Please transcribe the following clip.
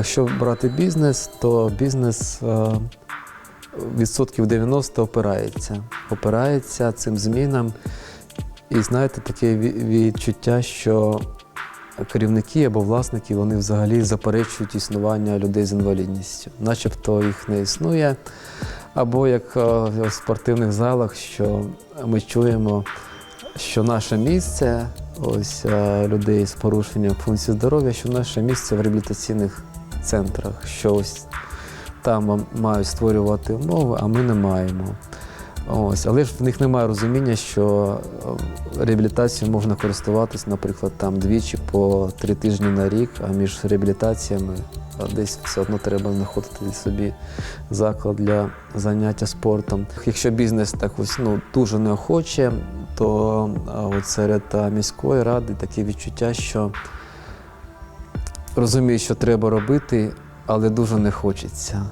Якщо брати бізнес, то бізнес е, відсотків 90 опирається. Опирається цим змінам. І знаєте, таке відчуття, що керівники або власники вони взагалі заперечують існування людей з інвалідністю, начебто їх не існує. Або як е, в спортивних залах, що ми чуємо, що наше місце, ось е, людей з порушенням функцій здоров'я, що наше місце в реабілітаційних центрах, що ось там мають створювати умови, а ми не маємо. Ось, але ж в них немає розуміння, що е, реабілітацією можна користуватись, наприклад, там двічі по три тижні на рік, а між реабілітаціями е, десь все одно треба знаходити собі заклад для заняття спортом. Якщо бізнес так ось ну дуже неохоче, то от серед міської ради таке відчуття, що розуміють, що треба робити, але дуже не хочеться.